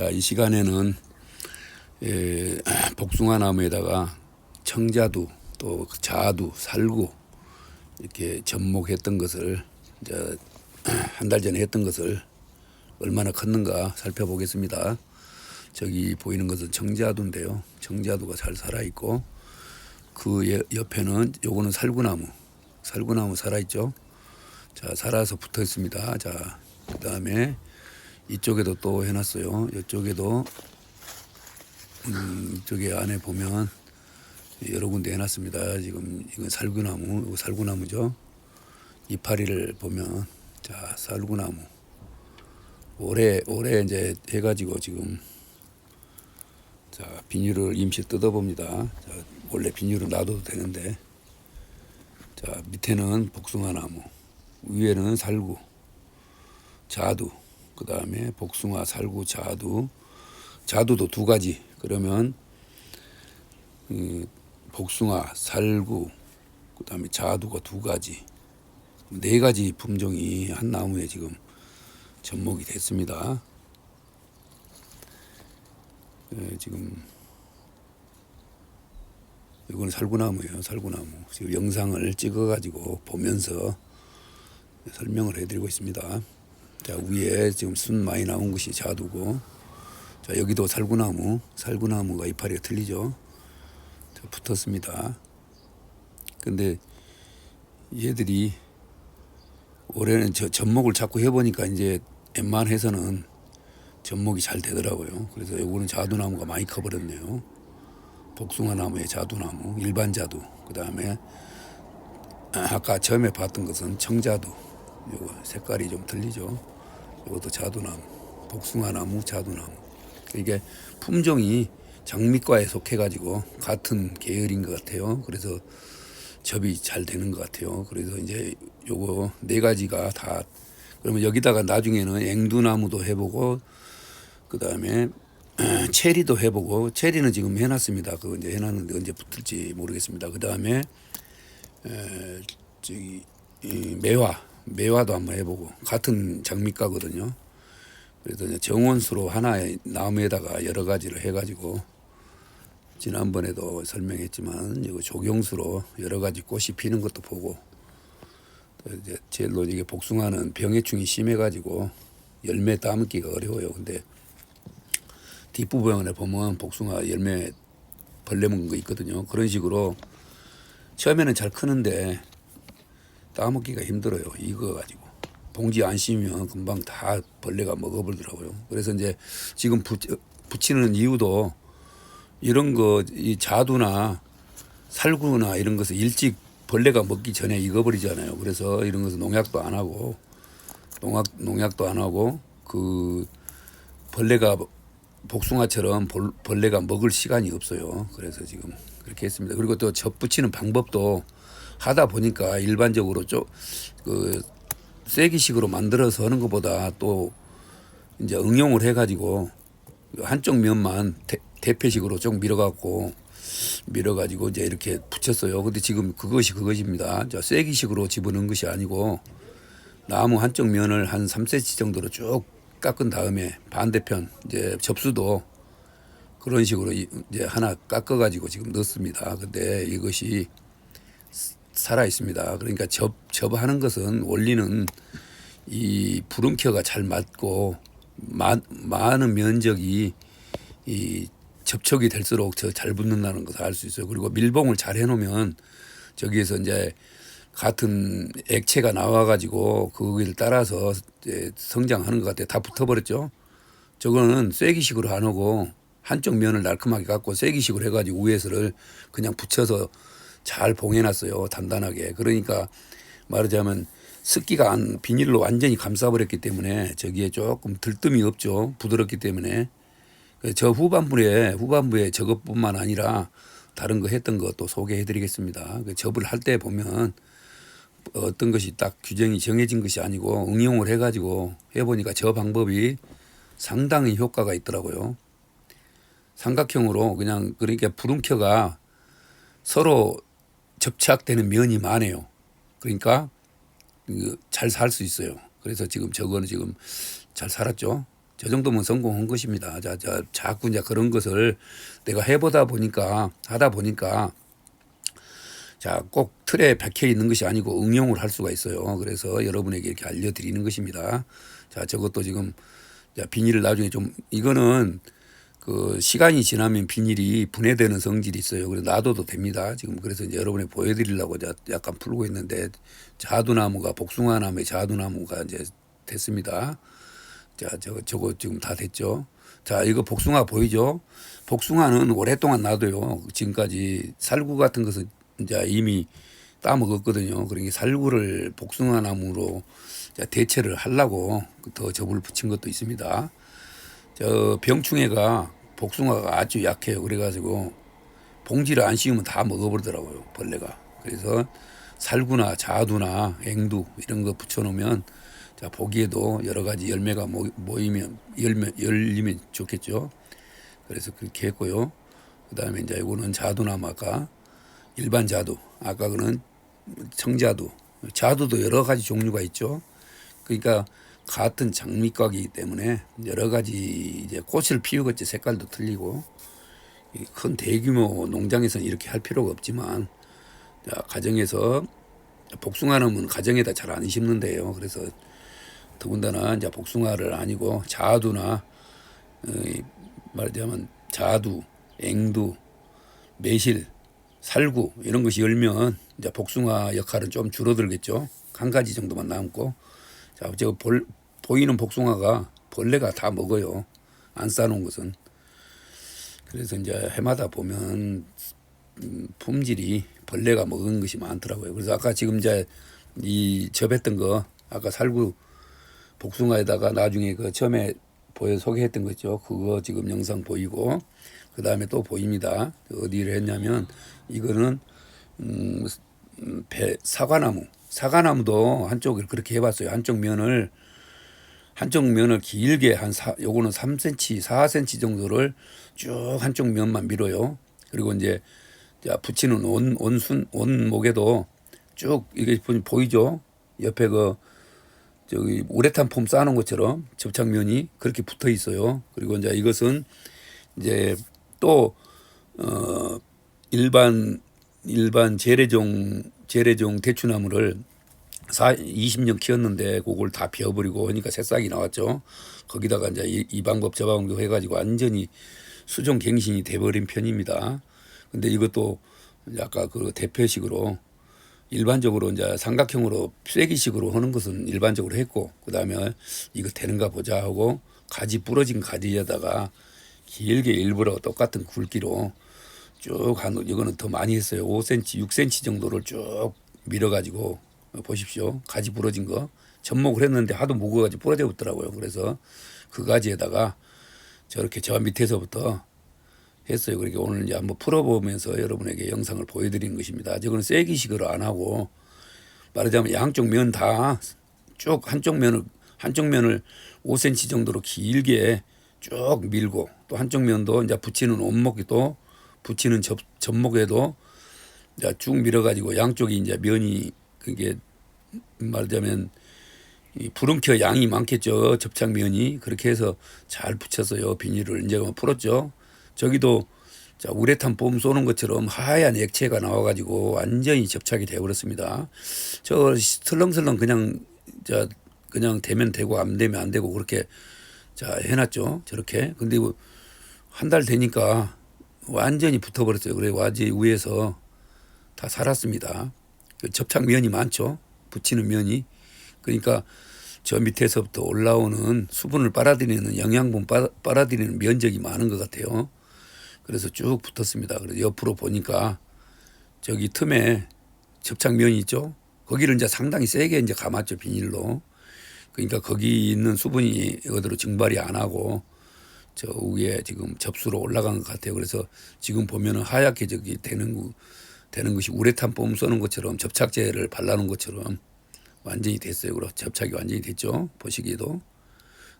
자, 이 시간에는 에, 복숭아 나무에다가 청자두 또 자두, 살구 이렇게 접목했던 것을 이제 한 달 전에 했던 것을 얼마나 컸는가 살펴보겠습니다. 저기 보이는 것은 청자두인데요. 청자두가 잘 살아 있고 그 예- 옆에는 요거는 살구나무, 살구나무 살아 있죠. 자 살아서 붙어 있습니다. 자 그다음에 이쪽에도 또 해놨어요. 이쪽에도 음, 이쪽에 안에 보면 여러 군데 해놨습니다. 지금 이건 살구나무, 살구나무죠. 이파리를 보면 자 살구나무 올해 올해 이제 해가지고 지금 자 비닐을 임시 뜯어봅니다. 자, 원래 비닐을 놔둬도 되는데 자 밑에는 복숭아 나무 위에는 살구 자두 그 다음에 복숭아 살구 자두 자두도 두 가지 그러면 그 복숭아 살구 그 다음에 자두가 두 가지 네 가지 품종이 한 나무에 지금 접목이 됐습니다. 예, 지금 이거는 살구나무예요. 살구나무. 지금 영상을 찍어가지고 보면서 설명을 해드리고 있습니다. 자 위에 지금 순 많이 나온 것이 자두고, 자 여기도 살구나무. 살구나무가 이파리가 틀리죠. 자, 붙었습니다. 근데 얘들이 올해는 저 접목을 자꾸 해보니까 이제 웬만해서는 접목이 잘 되더라고요. 그래서 요거는 자두나무가 많이 커버렸네요. 복숭아 나무의 자두나무, 일반 자두. 그 다음에 아까 처음에 봤던 것은 청자두. 요거 색깔이 좀 틀리죠. 요것도 자두나무, 복숭아 나무, 자두나무. 이게 품종이 장미과에 속해가지고 같은 계열인 것 같아요. 그래서 접이 잘 되는 것 같아요. 그래서 이제 요거 네 가지가 다 그러면 여기다가 나중에는 앵두나무도 해보고 그 다음에 체리도 해보고 체리는 지금 해놨습니다. 그거 이제 해놨는데 언제 붙을지 모르겠습니다. 그 다음에 저기 이 매화 매화도 한번 해보고 같은 장미과거든요. 그래서 정원수로 하나의 나무에다가 여러 가지를 해가지고 지난번에도 설명했지만 이거 조경수로 여러 가지 꽃이 피는 것도 보고 또 이제 제일로 이게 복숭아는 병해충이 심해가지고 열매 따먹기가 어려워요. 근데 뒷부분에 보면 복숭아 열매 벌레 먹은 거 있거든요. 그런 식으로 처음에는 잘 크는데 따먹기가 힘들어요. 익어 가지고 봉지 안 씌우면 금방 다 벌레가 먹어버리더라고요. 그래서 이제 지금 붙, 붙이는 이유도 이런 거 이 자두나 살구나 이런 것을 일찍 벌레가 먹기 전에 익어버리잖아요. 그래서 이런 것은 농약도 안 하고 농약 농약도 안 하고 그 벌레가 복숭아처럼 벌, 벌레가 먹을 시간이 없어요. 그래서 지금 그렇게 했습니다. 그리고 또접 붙이는 방법도 하다 보니까 일반적으로 좀그 쐐기식으로 만들어서 하는 것보다 또 이제 응용을 해가지고 한쪽 면만 대, 대패식으로 좀 밀어갖고 밀어가지고 이제 이렇게 붙였어요. 근데 지금 그것이 그것입니다. 저 쐐기식으로 집어넣은 것이 아니고 나무 한쪽 면을 한 3cm 정도로 쭉 깎은 다음에 반대편 이제 접수도 그런 식으로 이- 이제 하나 깎아가지고 지금 넣습니다. 근데 이것이 살아 있습니다. 그러니까 접 접하는 것은 원리는 이 부름켜가 잘 맞고 마, 많은 면적이 이 접촉이 될수록 더잘 붙는다는 것을 알 수 있어요. 그리고 밀봉을 잘 해놓으면 저기에서 이제 같은 액체가 나와가지고 거기를 따라서 성장하는 것 같아요. 다 붙어버렸죠. 저거는 쐐기식으로 안 하고 한쪽 면을 날카하게 갖고 쐐기식으로 해가지고 위에서를 그냥 붙여서 잘 봉해놨어요. 단단하게. 그러니까 말하자면 습기가 안 비닐로 완전히 감싸버렸기 때문에 저기에 조금 들뜸이 없죠. 부드럽기 때문에 그저 후반부에 후반부에 저것뿐만 아니라 다른 거 했던 것도 소개해드리겠습니다. 그 접을 할 때 보면 어떤 것이 딱 규정이 정해진 것이 아니고 응용을 해가지고 해보니까 저 방법이 상당히 효과가 있더라고요. 삼각형으로 그냥 그러니까 부름켜가 서로 접착되는 면이 많아요. 그러니까 잘 살 수 있어요. 그래서 지금 저거는 지금 잘 살았죠. 저 정도면 성공한 것입니다. 자, 자, 자꾸 이제 그런 것을 내가 해보다 보니까 하다 보니까 자, 꼭 틀에 박혀 있는 것이 아니고 응용을 할 수가 있어요. 그래서 여러분에게 이렇게 알려드리는 것입니다. 자, 저것도 지금 자, 비닐을 나중에 좀 이거는 그 시간이 지나면 비닐이 분해되는 성질이 있어요. 그래서 놔둬도 됩니다. 지금 그래서 이제 여러분에 보여드리려고 자- 약간 풀고 있는데 자두나무가 복숭아나무의 자두나무가 이제 됐습니다. 자, 저거 저거 지금 다 됐죠. 자, 이거 복숭아 보이죠? 복숭아는 오랫동안 놔둬요. 지금까지 살구 같은 것은 이제 이미 따먹었거든요. 그러니까 살구를 복숭아 나무로 대체를 하려고 더 접을 붙인 것도 있습니다. 저 병충해가 복숭아가 아주 약해요. 그래가지고 봉지를 안 씌우면 다 먹어버리더라고요. 벌레가. 그래서 살구나 자두나 앵두 이런 거 붙여놓으면 자 보기에도 여러 가지 열매가 모- 모이면 열매 열리면 좋겠죠. 그래서 그렇게 했고요. 그다음에 이제 이거는 자두나무 아까 일반 자두 아까 그는 청자두 자두도 여러 가지 종류가 있죠. 그러니까 같은 장미과이기 때문에 여러 가지 이제 꽃을 피우겠지 색깔도 틀리고 이큰 대규모 농장에서는 이렇게 할 필요가 없지만 자, 가정에서 복숭아는 가정에다 잘 안 심는데요. 그래서 더군다나 이제 복숭아를 아니고 자두나 어, 이 말하자면 자두, 앵두, 매실, 살구 이런 것이 열면 이제 복숭아 역할은 좀 줄어들겠죠. 한 가지 정도만 남고 자, 저 볼, 보이는 복숭아가 벌레가 다 먹어요. 안 싸놓은 것은. 그래서 이제 해마다 보면 음, 품질이 벌레가 먹은 것이 많더라고요. 그래서 아까 지금 이제 이 접했던 거 아까 살구 복숭아에다가 나중에 그 처음에 보여 소개했던 거 있죠. 그거 지금 영상 보이고 그 다음에 또 보입니다. 어디를 했냐면 이거는 음, 음, 배 사과나무 사과나무도 한쪽을 그렇게 해봤어요. 한쪽 면을 한쪽 면을 길게 한 사, 요거는 3cm, 4cm 정도를 쭉 한쪽 면만 밀어요. 그리고 이제 자, 붙이는 온, 온순, 온목에도 쭉 이게 보- 보이죠? 옆에 그 저기 우레탄 폼 쌓아놓은 것처럼 접착면이 그렇게 붙어 있어요. 그리고 이제 이것은 이제 또, 어, 일반, 일반 재래종, 재래종 대추나무를 사, 20년 키웠는데 그걸 다 베어버리고 하니까 새싹이 나왔죠. 거기다가 이제 이, 이 방법 저 방법 해가지고 완전히 수종 갱신이 돼버린 편입니다. 근데 이것도 아까 그 대표식으로 일반적으로 이제 삼각형으로 쐐기식으로 하는 것은 일반적으로 했고 그 다음에 이거 되는가 보자 하고 가지 부러진 가지에다가 길게 일부러 똑같은 굵기로 쭉 한 이거는 더 많이 했어요. 5cm, 6cm 정도를 쭉 밀어가지고 보십시오. 가지 부러진 거 접목을 했는데 하도 무거워가지고 부러져 붙더라고요. 그래서 그 가지에다가 저렇게 저 밑에서부터 했어요. 그러니까 오늘 이제 한번 풀어보면서 여러분에게 영상을 보여드리는 것입니다. 저거는 세기식으로 안 하고 말하자면 양쪽 면 다 쭉 한쪽 면을 한쪽 면을 5cm 정도로 길게 쭉 밀고 또 한쪽 면도 이제 붙이는 온목에도 붙이는 접, 접목에도 쭉 밀어가지고 양쪽이 이제 면이 그게 말하자면 이 부름켜 양이 많겠죠. 접착면이. 그렇게 해서 잘 붙였어요. 비닐을 이제 뭐 풀었죠. 저기도 자 우레탄 폼 쏘는 것처럼 하얀 액체가 나와가지고 완전히 접착이 되어버렸습니다. 저 슬렁슬렁 그냥 자 그냥 되면 되고 안 되면 안 되고 그렇게 자 해놨죠. 저렇게. 근데 뭐한달 되니까 완전히 붙어버렸어요 그래 와지 위에서 다 살았습니다 그 접착 면이 많죠 붙이는 면이 그러니까 저 밑에서부터 올라오는 수분을 빨아들이는 영양분 빨아- 빨아들이는 면적이 많은 것 같아요. 그래서 쭉 붙었습니다. 그래서 옆으로 보니까 저기 틈에 접착면이 있죠. 거기를 이제 상당히 세게 이제 감았죠 비닐로. 그러니까 거기 있는 수분이 어디로 증발이 안 하고 저 위에 지금 접수로 올라간 것 같아요. 그래서 지금 보면은 하얗게 저기 되는 거- 되는 것이 우레탄 폼 쏘는 것처럼 접착제를 발라놓은 것처럼 완전히 됐어요. 그리고 접착이 완전히 됐죠. 보시기에도.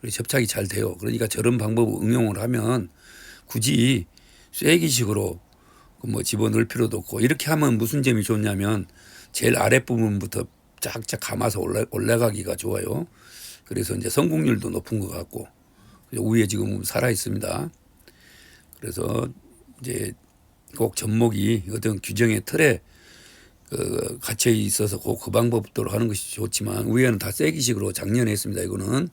그리고 접착이 잘 돼요. 그러니까 저런 방법을 응용을 하면 굳이 쐐기식으로 그뭐 집어넣을 필요도 없고 이렇게 하면 무슨 점이 좋냐면 제일 아랫부분부터 쫙쫙 감아서 올라, 올라가기가 좋아요. 그래서 이제 성공률도 높은 것 같고 우에 지금 살아 있습니다. 그래서 이제 꼭 접목이 어떤 규정의 틀에 그 갇혀 있어서 그, 그 방법대로 하는 것이 좋지만 우에는 다 쐐기식으로 작년에 했습니다. 이거는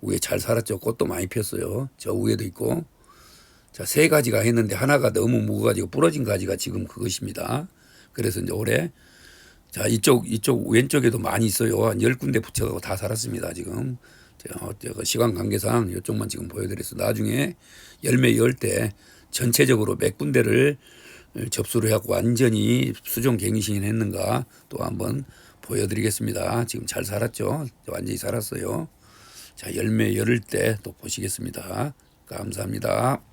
우에 잘 살았죠. 꽃도 많이 폈어요. 저 우에도 있고 자 세 가지가 했는데 하나가 너무 무거가지고 부러진 가지가 지금 그것입니다. 그래서 이제 올해 자 이쪽 이쪽 왼쪽에도 많이 있어요. 한 열 군데 붙여가고 다 살았습니다. 지금 저, 저 시간 관계상 이쪽만 지금 보여드렸어. 나중에 열매 열 때 전체적으로 몇 군데를 접수를 하고 완전히 수종 갱신을 했는가 또 한번 보여드리겠습니다. 지금 잘 살았죠? 완전히 살았어요. 자 열매 열을 때 또 보시겠습니다. 감사합니다.